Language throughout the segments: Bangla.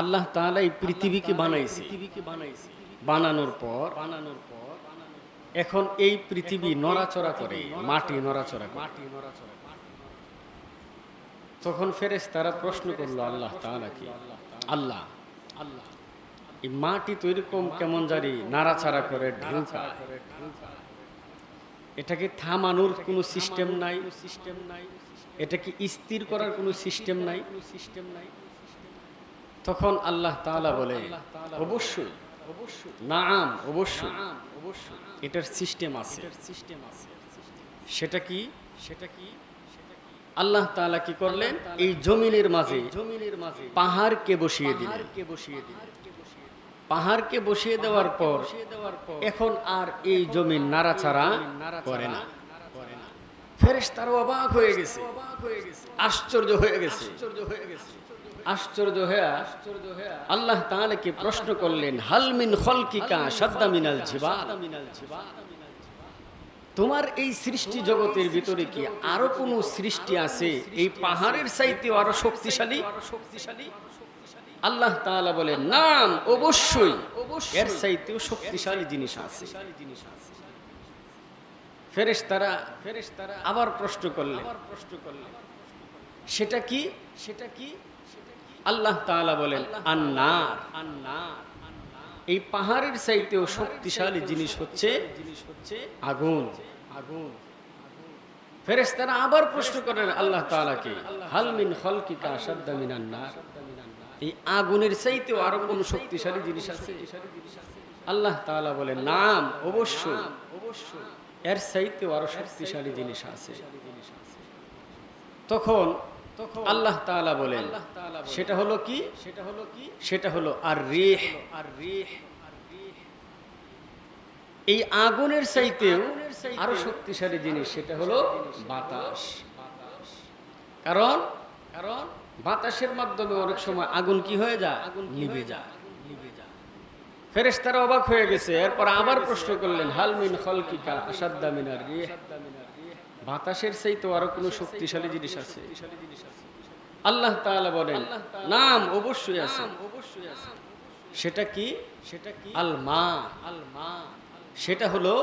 আল্লাহ তাআলা এই পৃথিবীকে বানাইছে। বানানোর পর বানানোর পর এখন এই পৃথিবী নড়াচড়া করে মাটি নড়াচড়া মাটি নড়াচড়া তখন ফেরেস তারা প্রশ্ন করল আল্লাহ তাআলাকে। আল্লাহ আল্লাহ। এই মাটি তো এরকম কেমন জানি নাড়াচাড়া করে ঢেউকা এটাকে থামানোর কোনো সিস্টেম নাই। সিস্টেম নাই। এটাকে স্থির করার কোনো সিস্টেম নাই। সিস্টেম নাই। তখন আল্লাহ তাআলা বলে অবশ্যই অবশ্যই নাম অবশ্যই অবশ্যই এটার সিস্টেম আছে। সিস্টেম আছে সেটা কি? সেটা কি? আল্লাহ তাআলা কি করলেন? এই জমিনের মাঝে জমিনের মাঝে পাহাড়কে বসিয়ে দিলেন। কে বসিয়ে দিলেন। পাহাড়কে বসিয়ে দেওয়ার পর এখন আর এই জমিন নাড়াচাড়া করে না। ফেরেশতারা অবাক হয়ে গেছে। আশ্চর্য হয়ে গেছে। আশ্চর্য হয়ে আশ্চর্য হয়ে আল্লাহ তাআলাকে প্রশ্ন করলেন, হাল মিন খলকিকা সাদ্দা মিনাল জিবাল তোমার এই সৃষ্টি জগতের ভিতরে কি আরও কোনো সৃষ্টি আছে? এই পাহাড়ের চাইতেও আরও শক্তিশালী? শক্তিশালী আল্লাহ তাআলা বলেন, নাম, অবশ্যই। এর চাইতেও শক্তিশালী জিনিস আছে। ফেরেশতারা ফেরেশতারা আবার প্রশ্ন করলেন প্রশ্ন করলেন সেটা কি সেটা কি? আল্লাহ তাআলা বলেন আন্নার। আন্নার। এই পাহাড়ের চাইতেও শক্তিশালী জিনিস হচ্ছে জিনিস হচ্ছে আগুন। আগুন। ফেরেশতারা আবার প্রশ্ন করেন আল্লাহ তাআলাকে হাল মিন খলকিকা আসাদ্দা মিনান নার এই আগুনের চাইতেও আরও কোন শক্তিশালী জিনিস আছে? আল্লাহ তাআলা বলে নাম অবশ্যই। অবশ্যই। এর চাইতেও আরও শক্তিশালী জিনিস আছে। তখন আল্লাহ তাআলা বলেন সেটা হলো কি? সেটা হলো কি? সেটা হলো আর রেহ আর রেহ এই আগুনের চাইতেও আরও শক্তিশালী জিনিস সেটা হলো বাতাস। কারণ কারণ বাতাসের মাধ্যমে অনেক সময় আগুন কি হয়ে যায়? আগুন নিভে যায়। ফেরেশতারা অবাক হয়ে গেছে এরপর আবার প্রশ্ন করলেন হালমিন খলকিকা আসাদ্দা মিনার রিহ বাতাসের চাইতে আরও কোনো শক্তিশালী জিনিস আছে? আল্লাহ তাআলা বলেন নাম অবশ্যই আছে। অবশ্যই আছে। সেটা কি? সেটা কি? আল মা আল মা সেটা হলো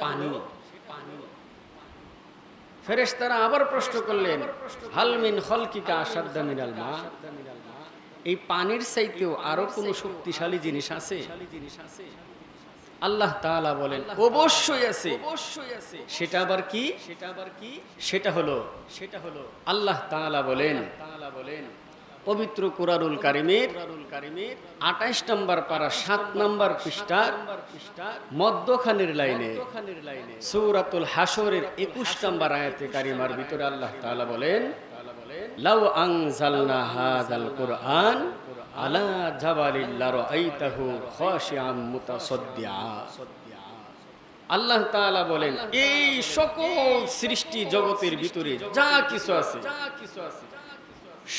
পানি। পানি। ফেরেশতারা আবার প্রশ্ন করলেন হালমিন খলকিকা আসাদ্দা মিনাল মা? এই পানির চাইতেও আরও কোনো শক্তিশালী জিনিস আছে? জিনিস আছে। আল্লাহ তাআলা বলেন অবশ্যই আছে। অবশ্যই আছে। সেটা আবার কি? সেটা আবার কি? সেটা হলো সেটা হলো আল্লাহ তাআলা বলেন তাআলা বলেন পবিত্র কুরআনুল কারিমের কারিমের 28 নম্বর পারা 7 নম্বর পৃষ্ঠা মধ্যখানের লাইনে সূরাতুল হাশরের 21 নম্বর আয়াতে কারিমার ভিতরে আল্লাহ তাআলা বলেন লাউ আনজালনা হাযাল কুরআন আলা আল্লাহ তাআলা বলেন, এই সকল সৃষ্টি জগতের ভিতরে যা কিছু আছে,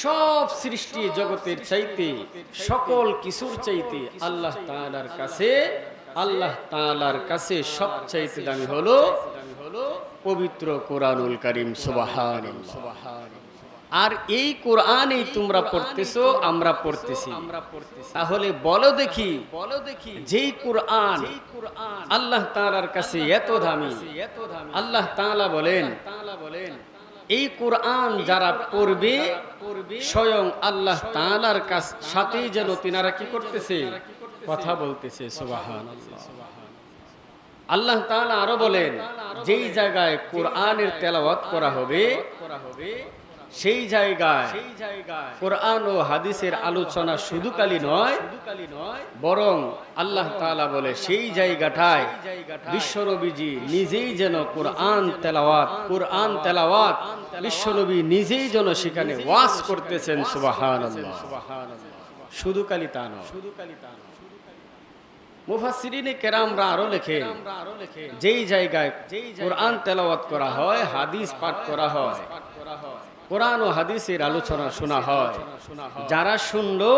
সব সৃষ্টি জগতের চাইতে, সকল কিছুর চাইতে আল্লাহ তাআলার কাছে, আল্লাহ তাআলার কাছে সবচাইতে দামি হলো পবিত্র কোরআনুল কারীম, সুবহানাল্লাহ। আর এই কোরআনই তোমরা পড়তেছো, আমরা পড়তেছি। তাহলে বলো দেখি বলো দেখি যেই কোরআন আল্লাহ তাআলার কাছে এত দামি এত দামি আল্লাহ তাআলা বলেন তাআলা বলেন এই কোরআন যারা পড়বে, স্বয়ং আল্লাহ তাআলার কাছ সাথেই যেন তিনারা কি করতেছে? কথা বলতেছে আল্লাহ তাআলা আরও বলেন, যেই জায়গায় কোরআনের তেলাওয়াত করা হবে করা হবে সেই জায়গায় সেই জায়গায় কোরআন ও হাদিসের আলোচনা শুধু কালি নয় বরং আল্লাহ তাআলা বলে সেই জায়গাটায় বিশ্বনবীজি নিজেই যেন কোরআন তেলাওয়াত কোরআন তেলাওয়াত বিশ্বনবী নিজেই যেন সেখানে ওয়াজ করতেছেন সুবহানাল্লাহ। শুধু কালি তা নয়। শুধু কালি তা নয়। মুফাসসিরিনে কেরামরা আরও লেখেন যেই জায়গায় কোরআন তেলাওয়াত করা হয় হাদিস পাঠ করা হয়। কোরআন ও হাদিসের আলোচনা শোনা হয়। যারা শুনলো,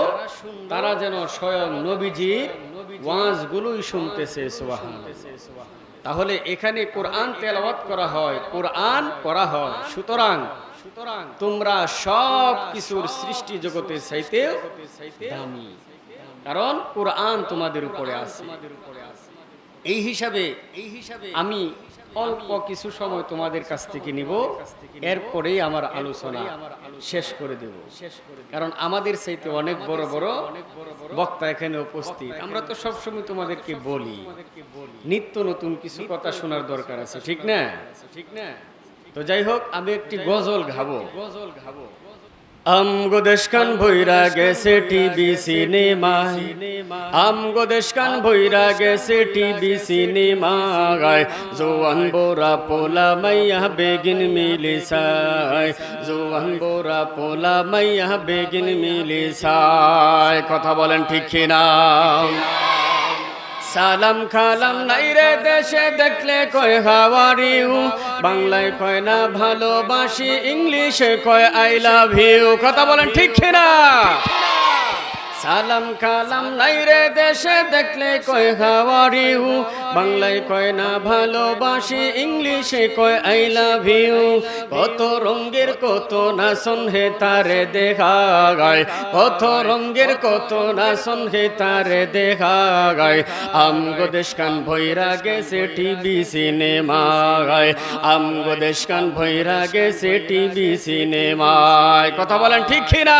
তারা যেন স্বয়ং নবীজির ওয়াজগুলোই শুনতেছে তাহলে এখানে কোরআন তেলাওয়াত করা হয়, কোরআন করা হয়। সুতরাং সুতরাং তোমরা সব কিছুর সৃষ্টি জগতে দামি। কারণ কোরআন তোমাদের উপরে আছে। এই হিসাবে এই হিসাবে আমি অল্প কিছু সময় তোমাদের কাছ থেকে নিব এরপরেই আমার আলোচনা শেষ করে দেব। কারণ আমাদের চাইতে অনেক বড় বড় বক্তা এখানে উপস্থিত। আমরা তো সবসময় তোমাদেরকে বলি। নিত্য নতুন কিছু কথা শোনার দরকার আছে ঠিক না? ঠিক না? তো যাই হোক আমি একটি গজল গাবো। গজল গাবো। আমগো দেশকান ভৈরা গেছে টিভি সিনেমায়। আমগো দেশকান ভৈরা গেছে টিভি সিনেমা গায় জোয়ান বোরা পোলা মাইয়া বেগিন মিলিসায়। জোয়ান বোরা পোলা মাইয়া বেগিন মিলিসায়। কথা বলেন ঠিক কিনা? সালাম খালাম নাই রে দেশে দেখলে কয় হাওয়ারিউ বাংলায় কয় না ভালোবাসি, ইংলিশে কয় আই লাভ ইউ কথা বলেন ঠিক না সালাম কালাম নাই রে দেশে দেখলে কয় হু। বাংলায় কয় না ভালোবাসি ইংলিশে কয় আই লাভ ইউ। কত রঙ্গের কত নাচন হে তারে দেখা গায়। কত রঙ্গের কত নাচন হে তারে দেখা গায়। আমগো দেশকান ভৈরা গেছে টিভি সিনেমা গায়। আমগো দেশকান ভৈরা গেছে টিভি সিনেমায়। কথা বলেন ঠিক কিনা?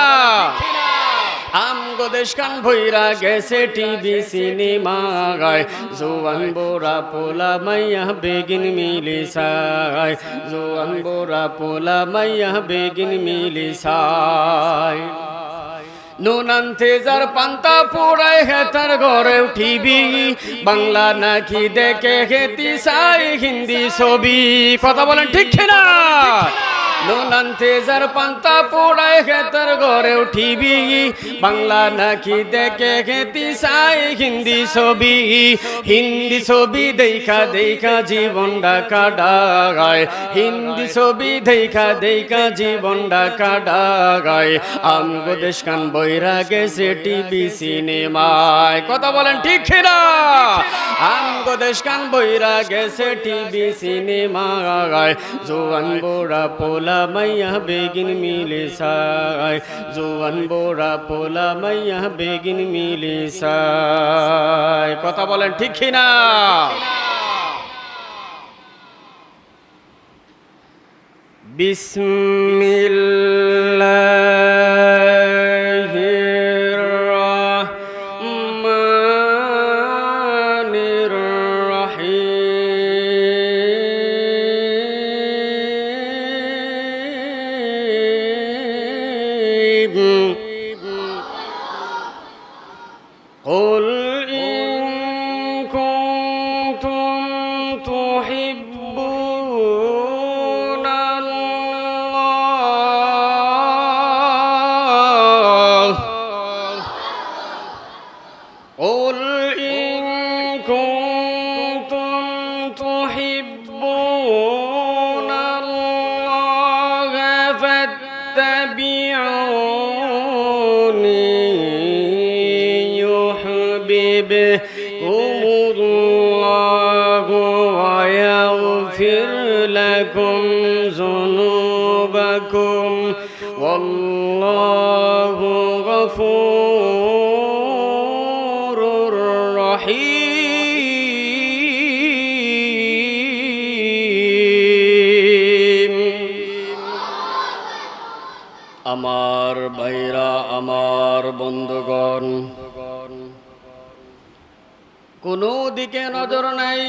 আমগো দেশকান ভৈরা গেছে টিভি সিনেমা গায় জোয়ান বোরা পোলা মাইয়া বেগিন মিলি সায় জোয়ান বোরা পোলা মাইয়া বেগিন মিলি সায় নুনান তেজার পান্তা পোড়ায় হেতার ঘরে উঠিবি বাংলা নাকি দেখে হেতি সাই হিন্দি ছবি। কথা বলেন ঠিক না নুনান তেজার পান্তা পোড়ায় হেতার ঘরে উঠিবি। বাংলা নাকি দেখে হেতি সাই হিন্দি ছবি। হিন্দি ছবি দেখা দেখা জীবন জীবনটা কাটাগায় হিন্দি ছবি দেখা দেখা জীবনটা কাটাগায় আমগো দেশকান বইরা গেছে টিভি সিনেমায়। কথা বলেন ঠিক না আমগো দেশকান বইরা গেছে টিভি সিনেমায়। জোয়ান বোরা পোলা পোলা মাইয়া বেগিন মিলে সাই জোয়ান বোরা পোলা মাইয়া বেগিন মিলে সাই কথা বলেন ঠিক না? বিসমিল্লা হুম يحببكم الله ويغفر لكم ذنوبكم والله غفور رحيم আমার ভাইরা আমার বন্ধুগণ কোনো দিকে নজর নাই।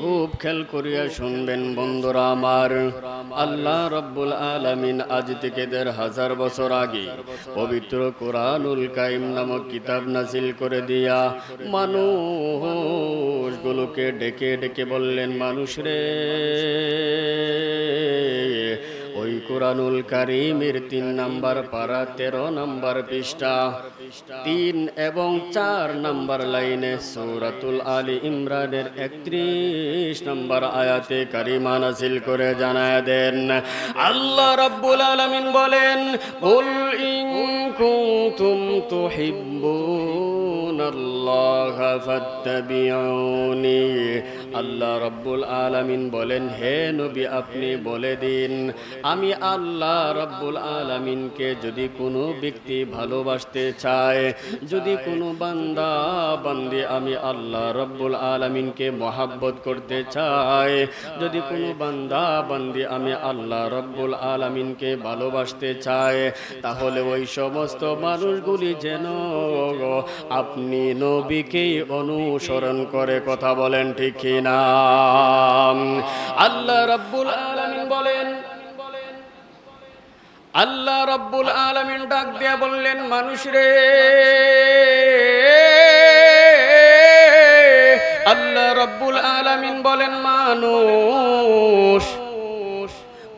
খুব খেল করিয়া শুনবেন বন্ধুরা আমার। আল্লাহ রব্বুল আলামিন আজ থেকে দেড় হাজার বছর আগে পবিত্র কোরআনুল কাইম নামক কিতাব নাজিল করে দিয়া মানুষগুলোকে ডেকে ডেকে বললেন, মানুষ রে, ওই কোরআনুল কারিমের তিন নাম্বার পারা তেরো নাম্বার পৃষ্ঠা তিন এবং চার নম্বর লাইনে সৌরাতুল আলী ইমরানের একত্রিশ নম্বর আয়াতে কারিমা নাসিল করে জানায় দেন। আল্লাহ রব্বুল আলমিন বলেন, কুল তো কুনতুম তুহিব্বুন الله فاتبعوني আল্লাহ রব্বুল আলামিন বলেন হে নবী আপনি বলে দিন আমি আল্লাহ রব্বুল আলামিনকে যদি কোনো ব্যক্তি ভালোবাসতে চায় যদি কোনো বান্দা বান্দি আমি আল্লাহ রব্বুল আলামিনকে মহাব্বত করতে চায় যদি কোনো বান্দা বান্দি আমি আল্লাহ রব্বুল আলামিনকে ভালোবাসতে চায় তাহলে ওই সমস্ত মানুষগুলি যেন আপনি নবীকেই অনুসরণ করে কথা বলেন ঠিক কিনা? আল্লাহ রব্বুল আলামিন বলেন, আল্লাহ রব্বুল আলমিন ডাক দিয়া বললেন, মানুষ রে, আল্লাহ রব্বুল আলামিন বলেন, মানুষ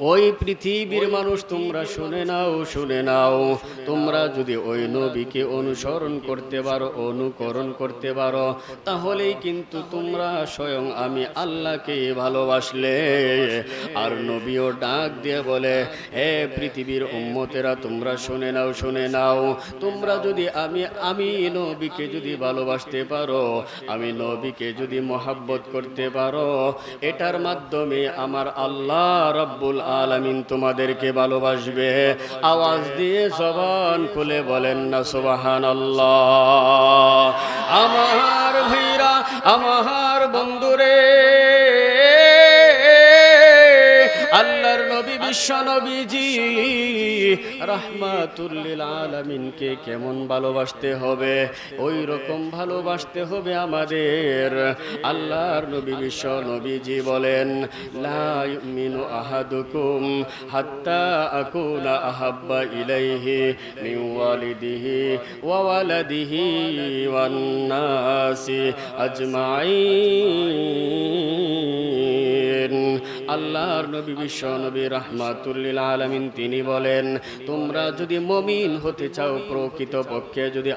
ওই পৃথিবীর মানুষ তোমরা শুনে নাও শুনে নাও। তোমরা যদি ওই নবীকে অনুসরণ করতে পারো, অনুকরণ করতে পারো, তাহলেই কিন্তু তোমরা স্বয়ং আমি আল্লাহকে ভালোবাসলে। আর নবীও ডাক দিয়ে বলে, হে পৃথিবীর উম্মতেরা, তোমরা শুনে নাও শুনে নাও। তোমরা যদি আমি আমি নবীকে যদি ভালোবাসতে পারো, আমি নবীকে যদি মহাব্বত করতে পারো, এটার মাধ্যমে আমার আল্লাহ রব্বুল আলামিন তোমাদেরকে ভালোবাসবে। আওয়াজ দিয়ে সবান খুলে বলেন না সুবাহান আল্লাহ আমার ভাইরা, আমার বন্ধুরে আল্লাহর নবী বিশ্ব নবীজি কেমন ভালোবাসতে হবে? ওই রকম ভালোবাসতে হবে আমাদের। আল্লাহর নবী বিশ্ব নবীজি বলেন, লা ইউমিনু আহাদুকুম হাত্তা আকুনা আহাব্বা ইলাইহি মিন ওয়ালিদিহি ওয়া ওয়ালাদিহি ওয়ান আজমাইন। আল্লাহর নবী বিশ্ব নবী রাহমাতুল্লিল আলমিন তিনি বলেন, তোমরা যদি মমিন হতে চাও প্রকৃত পক্ষে যদি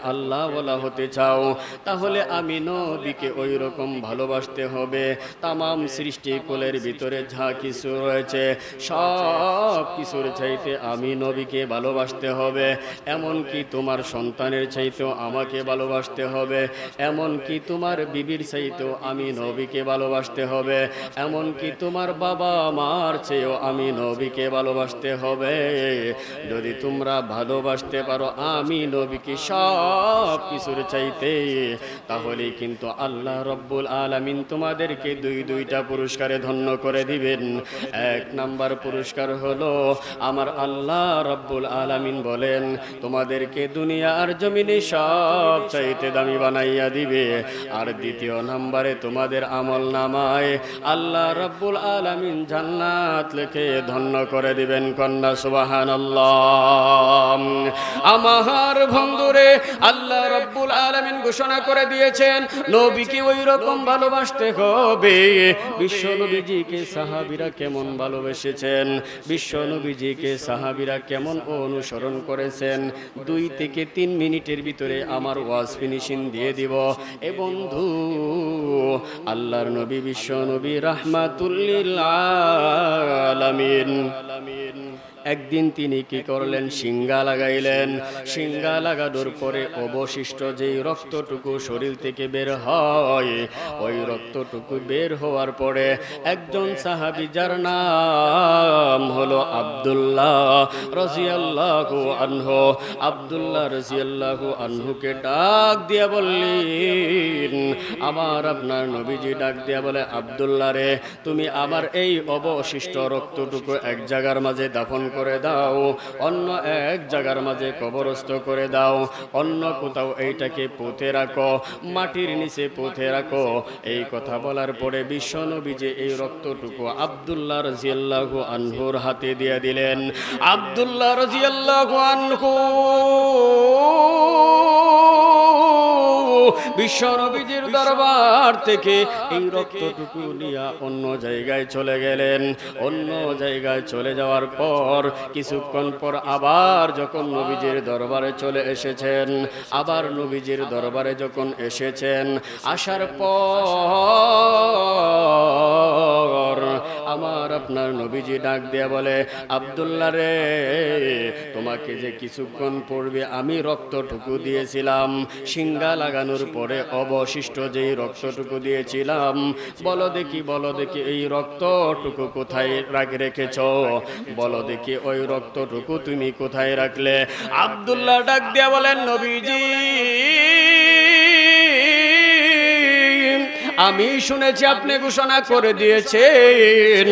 বলা হতে চাও, তাহলে আমি নবীকে ওই রকম ভালোবাসতে হবে। তামাম সৃষ্টিকুলের ভিতরে যা কিছু রয়েছে, সব কিছুর চাইতে আমি নবীকে ভালোবাসতে হবে। এমন কি তোমার সন্তানের চাইতেও আমাকে ভালোবাসতে হবে। এমন কি তোমার বিবির চাইতেও আমি নবীকে ভালোবাসতে হবে। এমন কি তোমার বাবা মার চেয়েও আমি নবীকে ভালোবাসতে হবে। যদি তোমরা ভালোবাসতে পারো আমি নবীকে সব কিছুর চাইতে, তাহলে কিন্তু আল্লাহ রব্বুল আলামিন তোমাদেরকে দুই দুইটা পুরস্কারে ধন্য করে দিবেন। এক নাম্বার পুরস্কার হলো আমার আল্লাহ রব্বুল আলামিন বলেন, তোমাদেরকে দুনিয়ার জমিনে সব চাইতে দামি বানাইয়া দিবে। আর দ্বিতীয় নাম্বারে তোমাদের আমল নামায় আল্লাহ রব্বুল আলামিন জান্নাত লেখে ধন্য করে দিবেন কন্যা সুবাহান আমার বন্ধুরে আল্লাহ রব্বুল আলামিন ঘোষণা করে দিয়েছেন, নবীকে ওই রকম ভালোবাসতে হবে। বিশ্ব নবীজিকে সাহাবিরা কেমন ভালোবেসেছেন? বিশ্ব নবীজিকে সাহাবিরা কেমন অনুসরণ করেছেন? দুই থেকে তিন মিনিটের ভিতরে আমার ওয়াজ ফিনিশিং দিয়ে দিব। এ বন্ধু, আল্লাহর নবী বিশ্ব নবী রাহমাতুল্লিল আলামিন। একদিন তিনি কি করলেন? সিঙ্গা লাগাইলেন। সিঙ্গা লাগানোর পরে অবশিষ্ট যেই রক্তটুকু শরীর থেকে বের হয়, ওই রক্তটুকু বের হওয়ার পরে একজন সাহাবি যার নাম হলো আব্দুল্লাহ রাজিয়াল্লাহু আনহু, আব্দুল্লাহ রাজিয়াল্লাহু আনহুকে ডাক দিয়া বললেন আমার আপনার নবীজি ডাক দিয়া বলে, আব্দুল্লাহ রে, তুমি আমার এই অবশিষ্ট রক্তটুকু এক জায়গার মাঝে দাফন করে দাও, অন্য এক জায়গার মাঝে কবরস্থ করে দাও, অন্য কোথাও এইটাকে পুঁতে রাখো, মাটির নিচে পুঁতে রাখো। এই কথা বলার পরে বিশ্ব নবী যে এই রক্তটুকু আব্দুল্লাহ রাজিয়াল্লাহু আনহুর হাতে দিয়ে দিলেন। আব্দুল্লাহ রাজিয়াল্লাহু আনহু বিশ্ব নবীজির দরবার থেকে এই রক্তটুকু নিয়ে অন্য জায়গায় চলে গেলেন। অন্য জায়গায় চলে যাওয়ার পর, কিছুক্ষণ পর আবার যখন নবীজির দরবারে চলে এসেছেন, আবার নবীজির দরবারে যখন এসেছেন, আসার পর আমার আপনার নবীজি ডাক দিয়া বলে, আব্দুল্লাহ রে, তোমাকে যে কিছুক্ষণ পূর্বে আমি রক্তটুকু দিয়েছিলাম সিঙ্গা লাগানোর পরে অবশিষ্ট যেই রক্তটুকু দিয়েছিলাম, বলো দেখি বলো দেখি এই রক্তটুকু কোথায় রাখ, রেখেছ? বলো দেখি ওই রক্তটুকু তুমি কোথায় রাখলে? আব্দুল্লাহ ডাক দিয়া বলেন, নবীজি আমি শুনেছি আপনি ঘোষণা করে দিয়েছেন।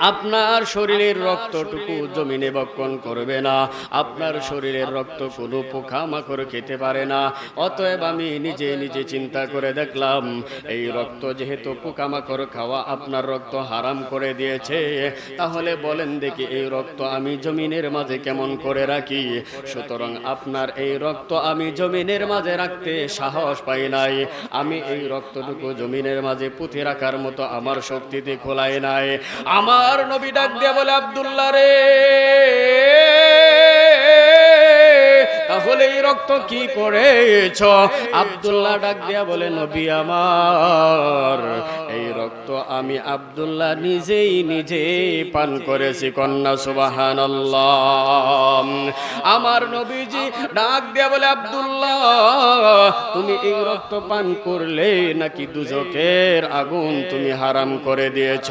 আপনার শরীরের রক্তটুকু জমিনে বক্ষণ করবে না। আপনার শরীরের রক্ত কোনো পোকামাকড় খেতে পারে না। অতএব আমি নিজে নিজে চিন্তা করে দেখলাম এই রক্ত যেহেতু পোকামাকড় খাওয়া আপনার রক্ত হারাম করে দিয়েছে তাহলে বলেন দেখি এই রক্ত আমি জমিনের মাঝে কেমন করে রাখি? সুতরাং আপনার এই রক্ত আমি জমিনের মাঝে রাখতে সাহস পাই নাই। আমি এই রক্তটুকু জমিনের মাঝে পুঁথে রাখার মতো আমার শক্তিতে খোলায় নাই। আমার নবী ডাক দিয়ে বলে আব্দুল্লাহ রে। তাহলে এই রক্ত কি করেছ? আব্দুল্লাহ ডাক দিয়া বলে, নবী আমার, এই রক্ত আমি আব্দুল্লাহ নিজেই নিজে পান করেছি, কন্যা সুবাহান আমার নবীজি ডাক দিয়া বলে, আব্দুল্লাহ, তুমি এই রক্ত পান করলে নাকি দুজকের আগুন তুমি হারাম করে দিয়েছ?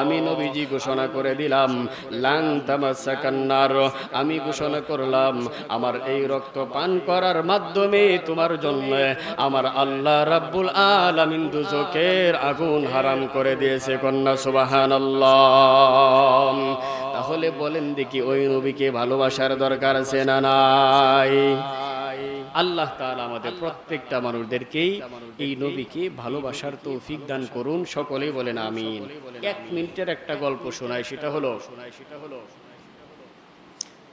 আমি নবীজি ঘোষণা করে দিলাম লাং তামাসা কান্নার আমি ঘোষণা করলাম আমার এই রক্ত পান করার মাধ্যমে তোমার জন্য আমার আল্লাহ রাব্বুল আলামিন দুজকের আগুন হারাম করে দিয়েছে, কন্যা সুবাহান তাহলে বলেন দেখি ওই নবীকে ভালোবাসার দরকার আছে না নাই? আল্লাহ তাআলা আমাদের প্রত্যেকটা মানুষদেরকেই এই নবীকে ভালোবাসার তৌফিক দান করুন, সকলেই বলেন আমিন। এক মিনিটের একটা গল্প শোনায় সেটা হলো শোনায় সেটা হলো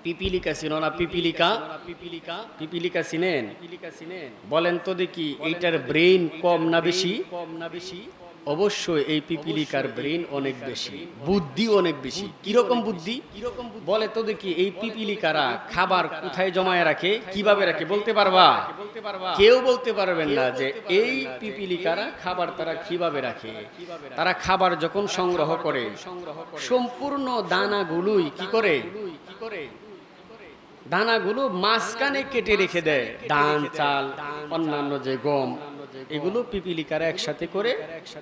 পিপিলিকা চিনো না পিপিলিকা? পিপিলিকা পিপিলিকা চিনেন? পিপিলিকা চিনেন বলেন তো দেখি, এইটার ব্রেইন কম না বেশি? কম না বেশি অবশ্যই এই পিপিলিকার ব্রেন অনেক বেশি। বুদ্ধি অনেক বেশি। কীরকম বুদ্ধি? কীরকম বলে তো দেখি, এই পিপিলিকারা খাবার কোথায় জমায় রাখে, কীভাবে রাখে, বলতে পারবা? বলতে পারবা কেউ বলতে পারবেন না যে এই পিপিলিকারা খাবার তারা কীভাবে রাখে। তারা খাবার যখন সংগ্রহ করে, সম্পূর্ণ দানাগুলোই কি করে কি করে? দানাগুলো মাঝখানে কেটে রেখে দেয়। ধান চাল অন্যান্য যে গম এগুলো পিপিলিকারা একসাথে করে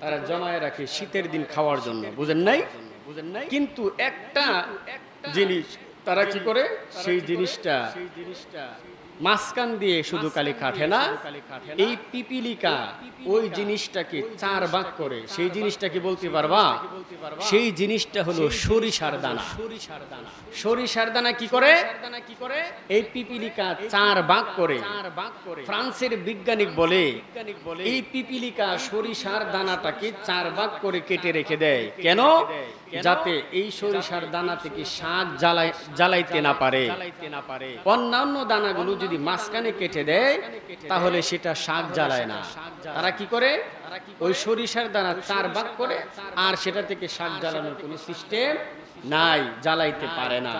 তারা জমায় রাখে শীতের দিন খাওয়ার জন্য। বুঝেন নাই? বুঝেন নাই? কিন্তু একটা জিনিস তারা কি করে? সেই জিনিসটা সেই জিনিসটা মাঝখান দিয়ে শুধু কালি কাটে না এই পিপিলিকা ওই জিনিসটাকে চার ভাগ করে সেই জিনিসটাকে বলতে পারবা? সেই জিনিসটা হলো সরিষার দানা। সরিষার দানা। সরিষার দানা কি করে? কি করে? এই পিপিলিকা চার ভাগ করে। চার ভাগ করে। ফ্রান্সের বিজ্ঞানিক বলে এই পিপিলিকা সরিষার দানাটাকে চার ভাগ করে কেটে রেখে দেয়। কেন? যাতে এই সরিষার দানা থেকে শাক জ্বালাই জ্বালাইতে না পারে। অন্যান্য দানাগুলো যদি মাঝখানে কেটে দেয় তাহলে সেটা শাক জ্বালায় না। তারা কি করে? ওই সরিষার দানা চার ভাগ করে আর সেটা থেকে শাক জ্বালানোর কোনো সিস্টেম নাই জ্বালাইতে পারে না।